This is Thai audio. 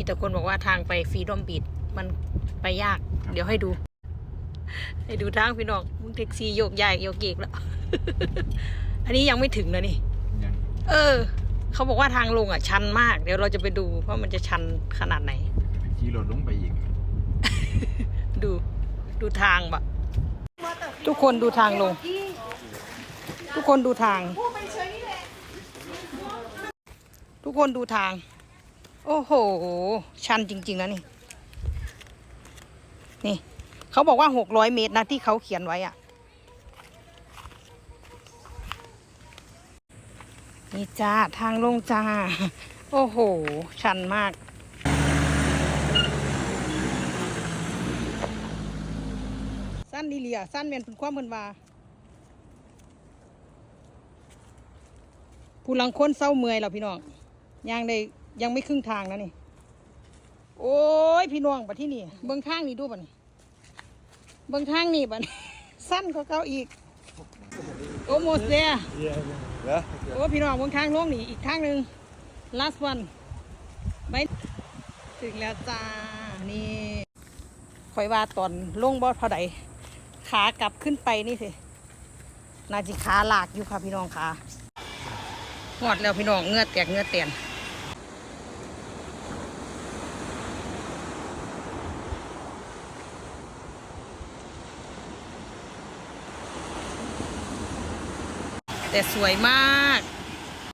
มีแต่คนบอกว่าทางไปฟรีดอมบีดมันไปยาก เดี๋ยวให้ดู ให้ดูทางพี่น้องมึงแท็กซี่โยกย้ายโยกเยกแล้ว อันนี้ยังไม่ถึงนะนี่ยังเออ เขาบอกว่าทางลงอะชันมาก เดี๋ยวเราจะไปดูว่ามันจะชันขนาดไหนขี่รถลงไปอีก ดูดูทางบะทุกคนดูทางลง ทุกคนดูทาง ทุกคนดูทาง โอ้โห ชันจริงๆนะนี่ นี่ เขาบอกว่าหกร้อยเมตรนะที่เขาเขียนไว้อะนี่จ้า ทางลงจ้า โอ้โห ชันมาก สั้นดีเลียสั้นเมียนเป็นความเพิ่นว่าผู้ลังคนเศร้าเมื่อยแล้วพี่น้องยังได้ ยังไม่ครึ่งทางนะนี่ โอ้ยพี่น้องบัดที่นี่ เบื้องทางนี่ดูบัดนี่เบื้องทางนี่บัดนี้สั้นกว่าเก่าอีก โอ้โมสเซียเหรอโอ้พี่น้องเบื้องทางลงนี่อีกทางหนึ่ง last one ไม่ถึงแล้วจ้า นี่คอยว่าตอนลงบอสเท่าใดขากลับขึ้นไปนี่สินาจิขาหลากอยู่ค่ะพี่น้องค่ะหอดแล้วพี่น้องเงือแตกเงือเตียน แต่สวยมาก